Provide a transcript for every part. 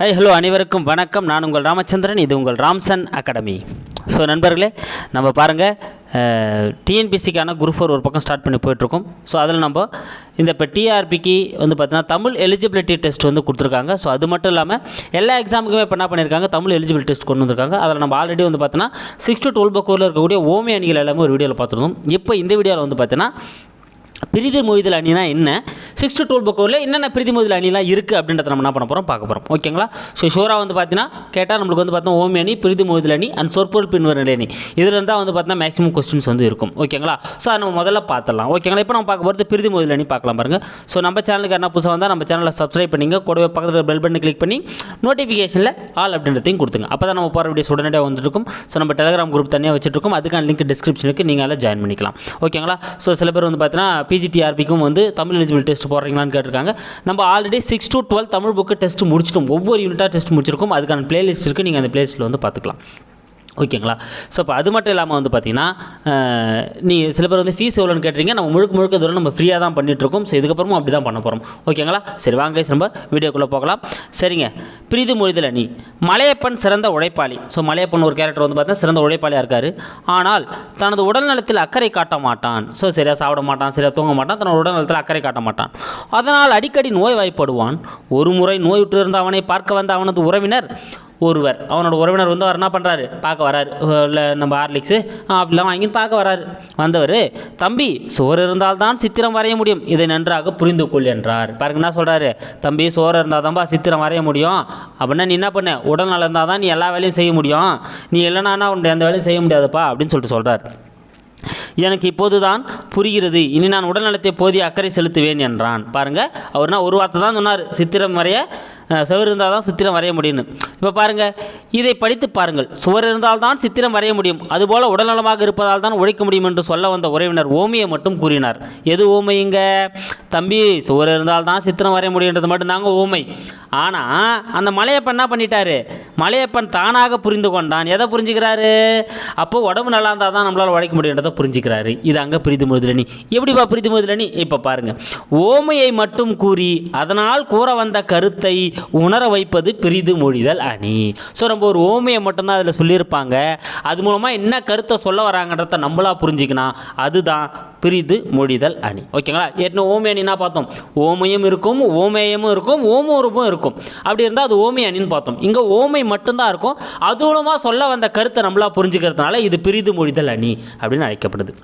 High hello அனைவருக்கும் வணக்கம். நான் உங்கள் ராமச்சந்திரன் இது உங்கள் ராம்சன் அகாடமி. ஸோ நண்பர்களே நம்ம பாருங்கள் டிஎன்பிசிக்கான குரூப் ஃபோர் ஒரு பக்கம் ஸ்டார்ட் பண்ணி போயிட்டுருக்கோம். ஸோ அதில் நம்ம இந்த இப்போ டிஆர்பிக்கு வந்து பார்த்தீங்கன்னா தமிழ் எலிஜிபிலிட்டி டெஸ்ட் வந்து கொடுத்துருக்காங்க. ஸோ அது மட்டும் இல்லாமல் எல்லா எக்ஸாமுக்குமே இப்போ என்ன பண்ணியிருக்காங்க தமிழ் எலிஜிபிலிட்டி டெஸ்ட் கொண்டு வந்திருக்காங்க. அதில் நம்ம ஆல்ரெடி வந்து பார்த்தீங்கன்னா சிக்ஸ் டு டுவெல் பக்கூரில் இருக்கக்கூடிய ஓமே அணிகள் எல்லாமே ஒரு வீடியோவில் பார்த்துருந்தோம் இப்போ இந்த வீடியோவில் வந்து பார்த்தீங்கன்னா பிரிதி மொய்தல் அணினா என்ன? சிக்ஸ் டு டுவெல் புக்கோரில் என்னென்ன பிரிதி மொய்தல் அணிலாம் இருக்குது அப்படின்றத நம்ம என்ன பண்ண போகிறோம் பார்க்க போகிறோம் ஓகேங்களா ஸோ ஷோராக வந்து பார்த்தீங்கன்னா கேட்டால் நம்மளுக்கு வந்து பார்த்தோம் ஓமி அணி பிரிதி மொய்தல் அணி அண்ட் சொற்பொருள் பின்வரல் அணி. இதில் இருந்தால் வந்து பார்த்தீங்கன்னா மேக்ஸிமம் கொஸ்டின்ஸ் வந்து இருக்கும். ஓகேங்களா ஸோ அதை நம்ம முதல்ல பார்த்துடலாம். ஓகேங்களா இப்போ நம்ம பார்க்க போகிறது பிரிதி மொய்தல் அணி பார்க்கலாம் பாருங்கள் ஸோ நம்ம சேனலுக்கு என்ன புதுசாக வந்தால் நம்ம சேனலை சப்ஸ்கிரைப் பண்ணிங்க. கூடவே பக்கத்தில் பெல் பட்டன் கிளிக் பண்ணி நோட்டிஃபிகேஷனில் ஆல் அப்படின்றதையும் கொடுத்துங்க. அப்போ தான் நம்ம போகிற வீடியோஸ் உடனடியாக வந்துருக்கும் ஸோ நம்ம டெலிகிராம் குரூப் தனியாக வச்சுருக்கோம் அதுக்கான லிங்க் டிஸ்கிரிப்ஷனுக்கு நீங்கள் அதில் ஜாயின் பண்ணிக்கலாம். ஓகேங்களா ஸோ சில பேர் வந்து பார்த்தீங்கன்னா பிஜிடிஆர்பிக்கும் வந்து தமிழ் எலிஜிபிள் டெஸ்ட் போடுறீங்களான்னு கேட்டிருக்காங்க. நம்ம already six to twelve Tamil book test முடிச்சிட்டோம். ஒவ்வொரு யூனிட்டாக டெஸ்ட் முடிச்சிருக்கோம். அதுக்கான பிளேலிஸ்ட் இருக்குது நீங்கள் அந்த பிளேலிஸ்ட்டில் வந்து பார்த்துக்கலாம். ஓகேங்களா? ஸோ இப்போ அது மட்டும் இல்லாமல் வந்து பார்த்தீங்கன்னா நீ சில பேர் வந்து ஃபீஸ் எவ்வளோன்னு கேட்டிருக்கீங்க நம்ம முழுக்க முழுக்க தூரம் நம்ம ஃப்ரீயாக தான் பண்ணிகிட்ருக்கோம் ஸோ இதுக்கப்புறமும் அப்படி தான் பண்ண போகிறோம் ஓகேங்களா? சரி வாங்க நம்ம வீடியோக்குள்ளே போகலாம். சரிங்க. பிரீது மொழிதல் அணி மலையப்பன் சிறந்த உழைப்பாளி. ஸோ மலையப்பன் ஒரு கேரக்டர் வந்து பார்த்தா சிறந்த உழைப்பாளியாக இருக்கார். ஆனால் தனது உடல்நலத்தில் அக்கறை காட்ட மாட்டான். ஸோ சரியாக சாப்பிட மாட்டான் சரியாக தூங்க மாட்டான் தன்னோட உடல்நலத்தில் அக்கறை காட்ட மாட்டான். அதனால் அடிக்கடி நோய் வாய்ப்படுவான் ஒரு முறை நோயுற்று இருந்த அவனை பார்க்க வந்த அவனது உறவினர் ஒருவர். அவனோட உறவினர் வந்து அவர் என்ன பண்ணுறாரு பார்க்க வராரு. இல்லை நம்ம ஹார்லிக்ஸு அப்படிலாம் வாங்கின்னு பார்க்க வராரு. வந்தவர் தம்பி சோறு இருந்தால்தான் சித்திரம் வரைய முடியும். இதை நன்றாக புரிந்து கொள் என்றார். பாருங்க என்ன சொல்கிறாரு தம்பி சோறு இருந்தால் தான்ப்பா சித்திரம் வரைய முடியும். அப்படின்னா நீ என்ன பண்ண? உடல் நலம் இருந்தால் தான் நீ எல்லா வேலையும் செய்ய முடியும். நீ இல்லைனா உன்னுடைய அந்த வேலையும் செய்ய முடியாதுப்பா அப்படின்னு சொல்லிட்டு சொல்கிறார் எனக்கு இப்போதுதான் புரிகிறது. இனி நான் உடல்நலத்தை போதிய அக்கறை செலுத்துவேன் என்றான். பாருங்கள் அவர்னா ஒரு வார்த்தை தான் சொன்னார். சித்திரம் வரைய சுவர் இருந்தால் தான் சித்திரம் வரைய முடியும்னு. இப்போ பாருங்கள் இதை படித்து பாருங்கள். சுவர் இருந்தால் தான் சித்திரம் வரைய முடியும். அதுபோல் உடல்நலமாக இருப்பதால் தான் உழைக்க முடியும் என்று சொல்ல வந்த உறவினர் ஓமையை மட்டும் கூறினார். எது ஓமைங்க தம்பி சுவர் இருந்தால் தான் சித்திரம் வரைய முடியுன்றது மட்டும்தாங்க ஓமை. ஆனால் அந்த மலையப்பன் என்ன பண்ணிட்டாரு? மலையப்பன் தானாக புரிந்து கொண்டான். எதை புரிஞ்சுக்கிறாரு? அப்போ உடம்பு நல்லா இருந்தால் தான் நம்மளால் உழைக்க முடியுன்றதை புரிஞ்சுக்கிறாரு. இது அங்கே பிரித்து முதலணி எப்படிப்பா பிரித்து முதலணி இப்போ பாருங்கள் ஓமையை மட்டும் கூறி அதனால் கூற வந்த கருத்தை உணர வைப்பது பிரிது மொழிதல் அணி. ஸோ நம்ம ஒரு ஓமையை மட்டும்தான் அதில் சொல்லியிருப்பாங்க. அது மூலமாக என்ன கருத்தை சொல்ல வராங்கன்றத நம்மளா புரிஞ்சுக்கணும் அதுதான் பிரிது மொழிதல் அணி. ஓகேங்களா? ஏற்கனவே ஓமே அணினா பார்த்தோம்? ஓமையும் இருக்கும் ஓமேயமும் இருக்கும் ஓமோருப்பும் இருக்கும். அப்படி இருந்தால் அது ஓமை அணின்னு பார்த்தோம். இங்கே ஓமை மட்டும்தான் இருக்கும். அது மூலமாக சொல்ல வந்த கருத்தை நம்மளா புரிஞ்சுக்கிறதுனால இது பிரிது மொழிதல் அணி அப்படின்னு அழைக்கப்படுது.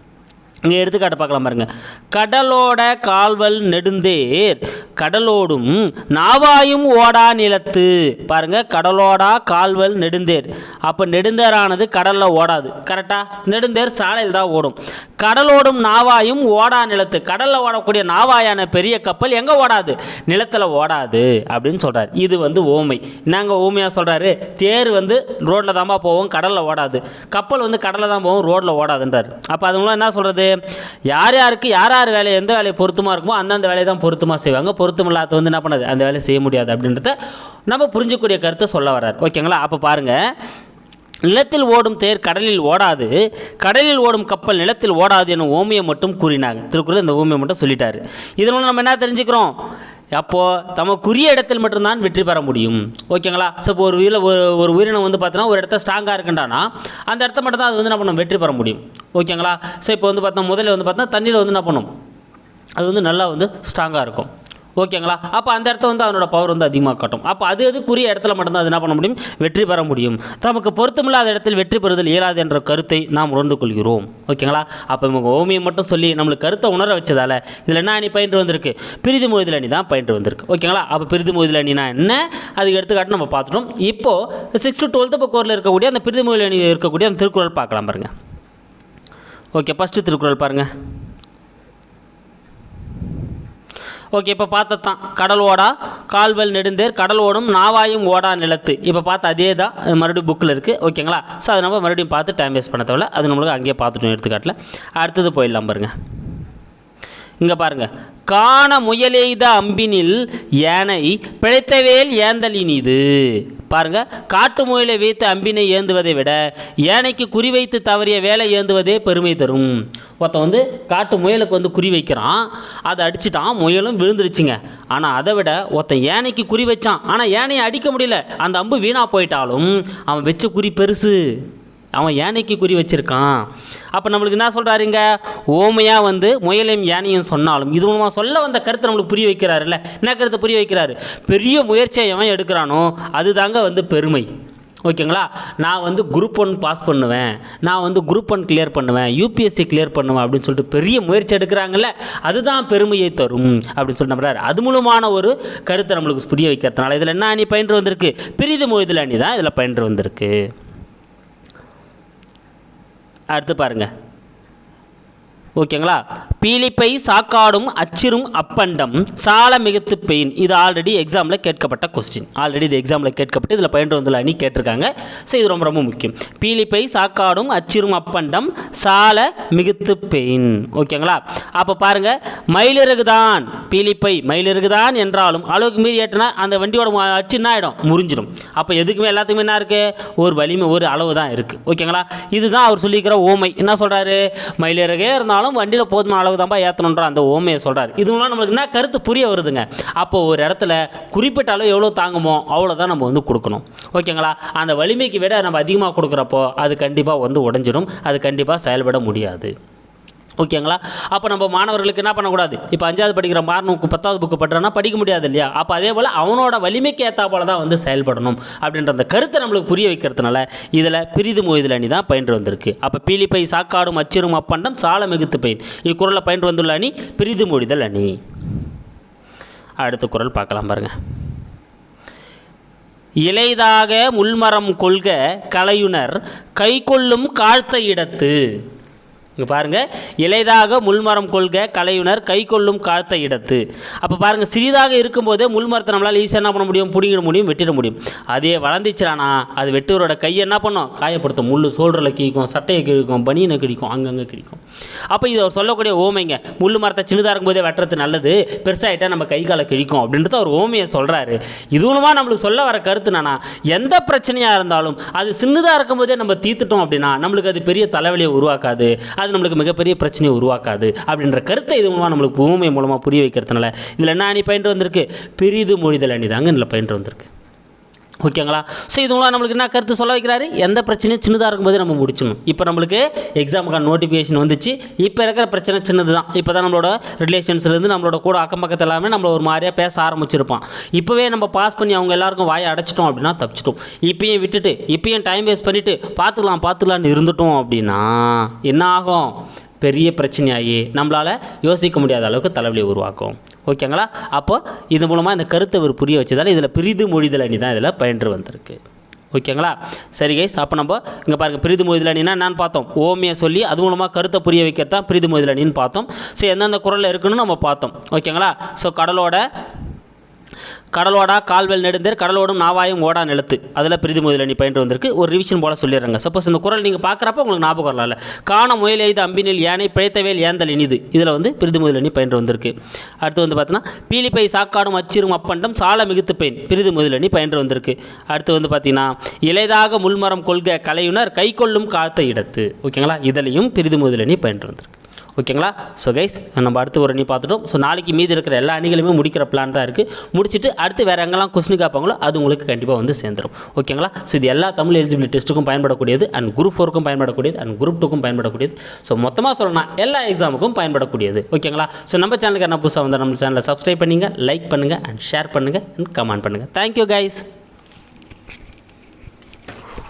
இங்கே எடுத்துக்காட்டு பார்க்கலாம் பாருங்கள் கடலோட கால்வல் நெடுந்தேர் கடலோடும் நாவாயும் ஓடா நிலத்து. பாருங்கள் கடலோடா கால்வல் நெடுந்தேர். அப்போ நெடுந்தேரானது கடலில் ஓடாது. கரெக்டாக நெடுந்தேர் சாலையில் தான் ஓடும். கடலோடும் நாவாயும் ஓடா நிலத்து. கடலில் ஓடக்கூடிய நாவாயான பெரிய கப்பல் எங்கே ஓடாது? நிலத்தில் ஓடாது அப்படின்னு சொல்கிறார் இது வந்து ஓமை. நாங்கள் ஓமையாக சொல்கிறாரு தேர் வந்து ரோட்டில் தான்ப்பா போவோம் கடலில் ஓடாது. கப்பல் வந்து கடலில் தான் போவோம் ரோட்டில் ஓடாதுன்றார். அப்போ அது மூலம் என்ன சொல்கிறது யார் யாருக்கு யார் யார் வேலை எந்த வேலையை பொருத்தமாக இருக்குமோ அந்தந்த வேலையை தான் பொருத்தமாக செய்வாங்க. பொருத்தம் இல்லாத வந்து என்ன பண்ணாது? அந்த வேலையை செய்ய முடியாது அப்படின்றத நம்ம புரிஞ்சக்கூடிய கருத்தை சொல்ல வர்றார். ஓகேங்களா? அப்போ பாருங்கள் நிலத்தில் ஓடும் தேர் கடலில் ஓடாது. கடலில் ஓடும் கப்பல் நிலத்தில் ஓடாது என ஓமியம் மட்டும் கூறினாங்க. திருக்குறள் இந்த ஓமியம் மட்டும் சொல்லிட்டாரு. இதன் மூலம் நம்ம என்ன தெரிஞ்சுக்கிறோம்? அப்போது தமக்குரிய இடத்தில் மட்டும்தான் வெற்றி பெற முடியும். ஓகேங்களா? ஸோ இப்போ ஒரு உயிரில் ஒரு ஒரு உயிரினம் வந்து பார்த்தோன்னா ஒரு இடத்த ஸ்ட்ராங்காக இருக்குண்டானா அந்த இடத்த மட்டும் தான் அது வந்து என்ன பண்ணும்? வெற்றி பெற முடியும். ஓகேங்களா? ஸோ இப்போ வந்து பார்த்தோம்னா முதல்ல வந்து பார்த்தோன்னா தண்ணியில் வந்து என்ன பண்ணும்? அது வந்து நல்லா வந்து ஸ்ட்ராங்காக இருக்கும். ஓகேங்களா? அப்போ அந்த இடத்த வந்து அவனோட பவர் வந்து அதிகமாக காட்டும். அப்போ அது அதுக்குரிய இடத்துல மட்டும்தான் அது என்ன பண்ண முடியும்? வெற்றி பெற முடியும். தமக்கு பொருத்தமில்லாத இடத்தில் வெற்றி பெறுதல் இயலாது என்ற கருத்தை நாம் உணர்ந்து கொள்கிறோம். ஓகேங்களா? அப்போ இவங்க ஓமியம் மட்டும் சொல்லி நம்மளுக்கு கருத்தை உணர வச்சதால இதில் என்ன அணி பயின்று வந்திருக்கு? பிரிதி மொழிதல் அணி தான் பயின்று வந்திருக்கு. ஓகேங்களா? அப்போ பிரிதி மொழிதல் அணினா என்ன? அதுக்கு எடுத்துக்காட்டு நம்ம பார்த்துட்டோம். இப்போது சிக்ஸ் டு டுவெல்த்து புக்கோரில் இருக்கக்கூடிய அந்த பிரிதி மொழி அணி இருக்கக்கூடிய அந்த திருக்குறள் பார்க்கலாம் பாருங்கள் ஓகே ஃபஸ்ட்டு திருக்குறள் பாருங்கள் ஓகே இப்போ பார்த்தது தான் கடல் ஓடா கால்வல் நெடுந்தேர் கடல் ஓடும் நாவாயும் ஓடா நிலத்து. இப்போ பார்த்தா அதே தான் மறுபடியும் புக்கில் இருக்குது ஓகேங்களா ஸோ அதை நம்ம மறுபடியும் பார்த்து டைம் வேஸ்ட் பண்ண தேவையில்ல. அது நம்மளுக்கு அங்கேயே பார்த்துட்டோம் எடுத்துக்காட்டில். அடுத்தது போயிடலாம் பாருங்கள் இங்கே பாருங்கள் காண முயலெய்த அம்பினில் யானை பிழைத்தவேல் ஏந்தலினிது. பாருங்க காட்டு முயலை வைத்து அம்பினை ஏந்துவதை விட யானைக்கு குறிவைத்து தவறிய வேலை ஏந்துவதே பெருமை தரும். ஒருத்தன் வந்து காட்டு முயலுக்கு வந்து குறி வைக்கிறான் அதை அடிச்சிட்டான் முயலும் விழுந்துருச்சுங்க. ஆனால் அதை விட ஒருத்தன் யானைக்கு குறி வச்சான் ஆனால் யானையை அடிக்க முடியல. அந்த அம்பு வீணாக போயிட்டாலும் அவன் வச்ச குறி பெருசு. அவன் யானைக்கு குறி வச்சிருக்கான். அப்போ நம்மளுக்கு என்ன சொல்கிறாருங்க ஓமையாக வந்து முயலையும் யானையும் சொன்னாலும் இது மூலமாக சொல்ல வந்த கருத்தை நம்மளுக்கு புரிய வைக்கிறாருல்ல? என்ன கருத்தை புரிய வைக்கிறாரு? பெரிய முயற்சியை எவன் எடுக்கிறானோ அதுதாங்க வந்து பெருமை. ஓகேங்களா? நான் வந்து குரூப் ஒன் பாஸ் பண்ணுவேன். நான் வந்து குரூப் ஒன் கிளியர் பண்ணுவேன். யூபிஎஸ்சி கிளியர் பண்ணுவேன் அப்படின்னு சொல்லிட்டு பெரிய முயற்சி எடுக்கிறாங்கல்ல அதுதான் பெருமையை தரும் அப்படின்னு சொல்லிட்டு நம்புறாரு. அது மூலமான ஒரு கருத்தை நம்மளுக்கு புரிய வைக்கிறதுனால இதில் என்ன அணி பயின்று வந்திருக்கு? பிரிது மொழிதல் அணி தான் இதில் பயின்று வந்திருக்கு. அடுத்து பாருங்கள் ஓகேங்களா? பீலிப்பை சாக்காடும் அச்சிரும் அப்பண்டம். சால மிகுத்து பெயின். இது ஆல்ரெடி எக்ஸாமில் கேட்கப்பட்ட கொஸ்டின் ஆல்ரெடி இது எக்ஸாமில் கேட்கப்பட்டு இதில் பயின்று வந்துள்ள அணி கேட்டிருக்காங்க. ஸோ இது ரொம்ப ரொம்ப முக்கியம். பீலிப்பை சாக்காடும் அச்சிரும் அப்பண்டம் சால மிகுத்து பெயின் ஓகேங்களா அப்போ பாருங்கள் மயிலிறகு தான் பீலிப்பை மயிலிறகு தான் என்றாலும் அளவுக்கு மீறி ஏற்றினா அந்த வண்டியோட அச்சுன்னா அச்சு என்ன ஆகிடும் முறிஞ்சிடும். அப்போ எதுக்குமே எல்லாத்துக்குமே என்ன இருக்குது ஒரு வலிமை ஒரு அளவு தான் இருக்குது ஓகேங்களா இதுதான் அவர் சொல்லிக்கிற ஓமை. என்ன சொல்கிறாரு மயிலிறகே இருந்தாலும் வண்டியில் போதுமான அளவு தான்ப்பா ஏற்றணுன்ற அந்த ஓமையை சொல்கிறார் இதுலாம் நம்மளுக்கு என்ன கருத்து புரிய வருதுங்க? அப்போ ஒரு இடத்துல குறிப்பிட்ட அளவு எவ்வளோ தாங்குமோ அவ்வளோதான் நம்ம வந்து கொடுக்கணும். ஓகேங்களா? அந்த வலிமைக்கு விட நம்ம அதிகமாக கொடுக்குறப்போ அது கண்டிப்பாக வந்து உடஞ்சிடும் அது கண்டிப்பாக செயல்பட முடியாது. ஓகேங்களா? அப்போ நம்ம மாணவர்களுக்கு என்ன பண்ணக்கூடாது? இப்போ அஞ்சாவது படிக்கிற மாணவனுக்கு பத்தாவது புக்கு பட்டுறானா படிக்க முடியாது இல்லையா? அப்போ அதே போல் அவனோட வலிமைக்கு ஏற்றா போல தான் வந்து செயல்படணும் அப்படின்ற அந்த கருத்தை நம்மளுக்கு புரிய வைக்கிறதுனால இதில் பிரிது மொய்தல் அணி தான் பயின்று வந்திருக்கு. அப்போ பீலிப்பை சாக்காடும் அச்சிரும் அப்பண்டம் சால மிகுத்து பெயின் இக்குறளில் பயின்று வந்துள்ள அணி பிரிது மொழிதல் அணி. அடுத்த குரல் பார்க்கலாம் பாருங்கள் இலைதாக முள்மரம் கொள்க கலையுணர் கைகொள்ளும் காழ்த்த இடத்து. இங்கே பாருங்கள் இலைதாக முள்மரம் கொள்க கலையுணர் கை கொள்ளும் காத்த இடத்து. அப்போ பாருங்கள் சிறிதாக இருக்கும்போதே முள்மரத்தை நம்மளால் ஈஸியாக என்ன பண்ண முடியும்? பிடிங்கிட முடியும் வெட்டிட முடியும். அதே வளர்ந்துச்சுறானா அது வெட்டுவரோட கையை என்ன பண்ணும்? காயப்படுத்தும். முள் சோல்டரில் கிழிக்கும் சட்டையை கிழிக்கும் பனியனை கிழிக்கும் அங்கங்கே கிழிக்கும். அப்போ இது அவர் சொல்லக்கூடிய ஓமைங்க. முள் மரத்தை சின்னதாக இருக்கும்போதே வெட்டுறது நல்லது. பெருசாகிட்டால் நம்ம கை காலை கிழிக்கும் அப்படின்றது அவர் ஓமையை சொல்கிறாரு இதுவுமா நம்மளுக்கு சொல்ல வர கருத்து என்னன்னா எந்த பிரச்சனையாக இருந்தாலும் அது சின்னதாக இருக்கும்போதே நம்ம தீர்த்துட்டோம் அப்படின்னா நம்மளுக்கு அது பெரிய தலைவலியை உருவாக்காது. அது நம்மளுக்கு மிகப்பெரிய பிரச்சனையை உருவாக்காது அப்படின்ற கருத்தை இது மூலமாக நம்மளுக்கு பூமை மூலமாக புரிய வைக்கிறதுனால. இதில் என்ன அணி பயின்று வந்திருக்கு? பெரிது மொழிதல் அணி தாங்க இதில் பயின்று வந்திருக்கு. ஓகேங்களா? ஸோ இது மூலம் நம்மளுக்கு என்ன கருத்து சொல்ல வைக்கிறாரு? எந்த பிரச்சனையும் சின்னதாக இருக்கும்போது நம்ம முடிச்சிடணும். இப்போ நம்மளுக்கு எக்ஸாமுக்கான நோட்டிஃபிகேஷன் வந்துச்சு. இப்போ இருக்கிற பிரச்சனை சின்னது தான் இப்போ தான் நம்மளோட ரிலேஷன்ஸ்லேருந்து நம்மளோட கூட அக்கம் பக்கத்து எல்லாமே நம்மள ஒரு மாதிரியாக பேச ஆரம்பிச்சிருப்பான். இப்போவே நம்ம பாஸ் பண்ணி அவங்க எல்லாருக்கும் வாயை அடைச்சிட்டோம் அப்படின்னா தப்பிச்சிட்டோம். இப்பயும் விட்டுட்டு இப்பயும் டைம் வேஸ்ட் பண்ணிவிட்டு பார்த்துக்கலாம் பார்த்துக்கலான்னு இருந்துட்டோம் அப்படின்னா என்ன ஆகும்? பெரிய பிரச்சனையாகி நம்மளால் யோசிக்க முடியாத அளவுக்கு தலைவலி உருவாக்கும். ஓகேங்களா அப்போ இது மூலமாக இந்த கருத்தை அவர் புரிய வச்சதால் இதில் பிரிது மொழிதல் அணி தான் இதில் பயின்று வந்திருக்கு. ஓகேங்களா சரி கைஸ் அப்போ நம்ம இங்கே பாருங்கள் பிரிது மொழிதல் அணினா நான் பார்த்தோம். ஓமியை சொல்லி அது மூலமாக கருத்தை புரிய வைக்கிறது தான் பிரிது மொழிதல் அணின்னு பார்த்தோம். ஸோ எந்தெந்த குரலில் இருக்குன்னு நம்ம பார்த்தோம். ஓகேங்களா ஸோ கடலோட கடலோடா கால்வெல் நெடுந்தேர் கடலோடும் நாவாயும் ஓடா நிலத்து. அதில் பிரிதி முதலணி பயின்று வந்திருக்கு. ஒரு ரிவிஷன் போல் சொல்லிடுறாங்க. சப்போஸ் இந்த குரல் நீங்கள் பார்க்குறப்ப உங்களுக்கு ஞாபகம் வரலாம்ல. காண முயல் எய்து அம்பினில் யானை பிழைத்தவேல் ஏந்தல் இனிது. இதில் வந்து பிரிதி முதலணி பயின்று வந்திருக்கு. அடுத்து வந்து பார்த்தீங்கன்னா பீலிப்பை சாக்காடும் அச்சிரும் அப்பண்டம் சால மிகுத்து பெயின் பிரிது முதலணி பயின்று வந்திருக்கு. அடுத்து வந்து பார்த்தீங்கன்னா இலைதாக முள்மரம் கொள்க கலையுணர் கை கொள்ளும் காத்த இடத்து. ஓகேங்களா? இதுலையும் பிரிது முதலணி பயின்று வந்திருக்கு. ஓகேங்களா? ஸோ கைஸ் நம்ம அடுத்து ஒரு அணி பார்த்துட்டோம். ஸோ நாளைக்கு மீதி இருக்கிற எல்லா அணிகளுமே முடிக்கிற பிளான் தான் இருக்குது முடிச்சுட்டு அடுத்து வேறு எங்கெல்லாம் கொஸ்டின் கேட்பாங்களோ அது உங்களுக்கு கண்டிப்பாக வந்து சேர்ந்துடும் ஓகேங்களா? ஸோ இது எல்லா தமிழ் எலிஜிபிலிட்டி டெஸ்ட்டுக்கும் பயன்படக்கூடியது அண்ட் குரூப் ஃபோருக்கும் பயன்படக்கூடியது அண்ட் குரூப் டூக்கும் பயன்படக்கூடியது. ஸோ மொத்தமாக சொல்லணும் எல்லா எக்ஸாமுக்கும் பயன்படக்கூடியது. ஓகேங்களா? ஸோ நம்ம சேனலுக்கு என்ன புதுசாக வந்து நம்ம சேனலை சப்ஸ்கிரைப் பண்ணுங்கள் லைக் பண்ணுங்கள் அண்ட் ஷேர் பண்ணுங்கள் அண்ட் கமெண்ட் பண்ணுங்கள் தேங்க்யூ கைஸ்